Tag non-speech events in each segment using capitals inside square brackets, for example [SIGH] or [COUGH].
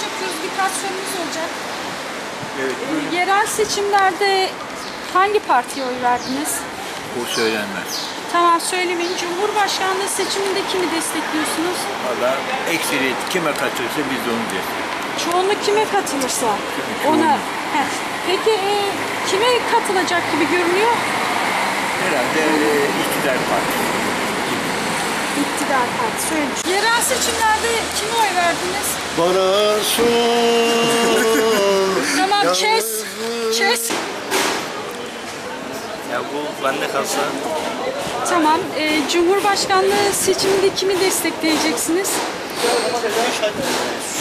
sorumuz olacak. Evet, Ee, yerel seçimlerde hangi partiye oy verdiniz? bu söylenmez. Tamam söylemeyin. Cumhurbaşkanlığı seçiminde kimi destekliyorsunuz? Valla ekseriyet kime katılırsa biz de onu destekliyoruz. Çoğunluk kime katılırsa çoğunluk. ona. Heh. Peki e, kime katılacak gibi görünüyor? Herhalde e, iktidar partisi. İktidar Partisi. Söylemiş. Yerel seçimlerde kime oy verdiniz? Bana sor. [LAUGHS] Tamam kes. Kes. Ya bu bende kalsa Tamam. e, Cumhurbaşkanlığı seçiminde kimi destekleyeceksiniz?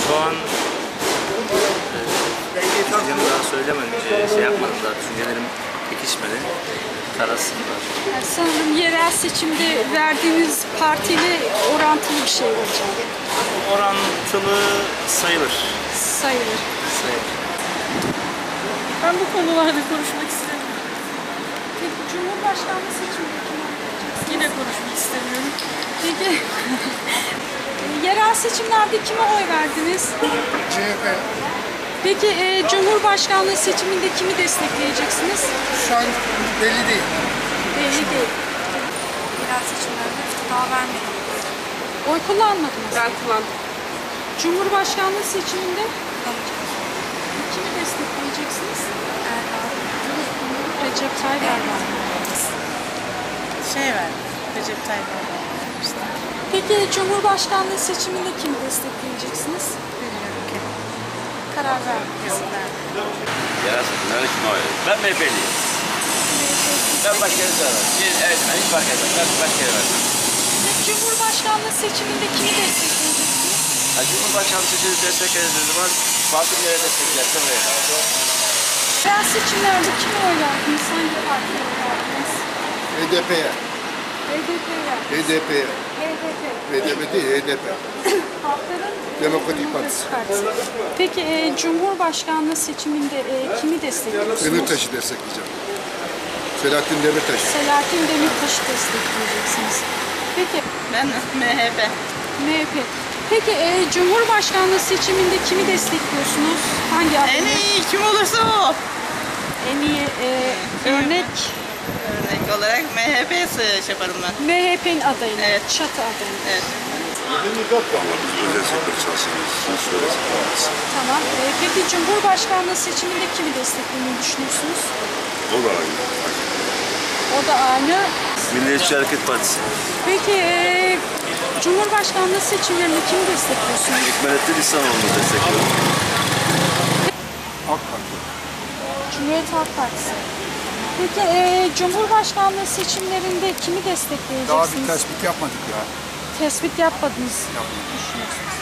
şu an e, daha söylemedim, e, şey yapmadım daha düşüncelerim pekişmedi. Kararsızım. Yani sanırım yerel seçimde verdiğiniz partiyle orantılı bir şey olacak. Orantılı sayılır. Sayılır. sayılır. Ben bu konularda konuşmak istemiyorum. Peki Cumhurbaşkanlığı seçiminde kim? Yine konuşmak istemiyorum. Peki [LAUGHS] yerel seçimlerde kime oy verdiniz? CHP Peki e, Cumhurbaşkanlığı seçiminde kimi destekleyeceksiniz? şu an belli değil. Belli değil. Yerel seçimlerde daha vermedim. Oy kullanmadınız. Ben kullandım. Cumhurbaşkanlığı seçiminde kimi destekleyeceksiniz? Recep Tayyip Erdoğan. Şey verdim. Recep Tayyip Erdoğan. Peki Cumhurbaşkanlığı seçiminde kimi destekleyeceksiniz? bilmiyorum ki. Karar verdiniz. Yerel seçimlerde kime oy? Ben MHP'liyim. Ben başka yere. Bir, evet, ben hiç fark etmez. Ben başka yere vermem. Cumhurbaşkanlığı seçiminde kimi destekleyeceksiniz? Ha, Cumhurbaşkanı seçimi desteklediğiniz zaman farklı bir yere desteklerse verir. Yerel seçimlerde kime oy verdiniz? Hangi partiye oy verdiniz? HDP'ye. HDP'ye. HDP'ye. HDP. HDP değil HDP. [LAUGHS] Halkların Demokratik Partisi. Peki e, Cumhurbaşkanlığı seçiminde e, kimi destekliyorsunuz? Demirtaş'ı destekleyeceğim. Selahattin Demirtaş. Selahattin Demirtaş'ı destekleyeceksiniz. Peki Ben MHP. MHP. Peki e, Cumhurbaşkanlığı seçiminde kimi destekliyorsunuz? Hangi adayı? En iyi kim olursa o. En iyi e, örnek Örnek olarak MHP şey yaparım ben. MHP'nin adayı. Evet. Çatı adayı. Evet. Tamam. E, peki Cumhurbaşkanlığı seçiminde kimi desteklemeyi düşünüyorsunuz? O da aynı. O da aynı. Milliyetçi Hareket Partisi. Peki e, Cumhurbaşkanlığı seçimlerinde kimi destekliyorsunuz? Ekmelettin İslamoğlu'nu destekliyorum. AK Parti. Cumhuriyet Halk Partisi. Peki e, Cumhurbaşkanlığı seçimlerinde kimi Daha bir destekleyeceksiniz? tespit yapmadık ya. Tespit yapmadınız. Düşünüyorsunuz.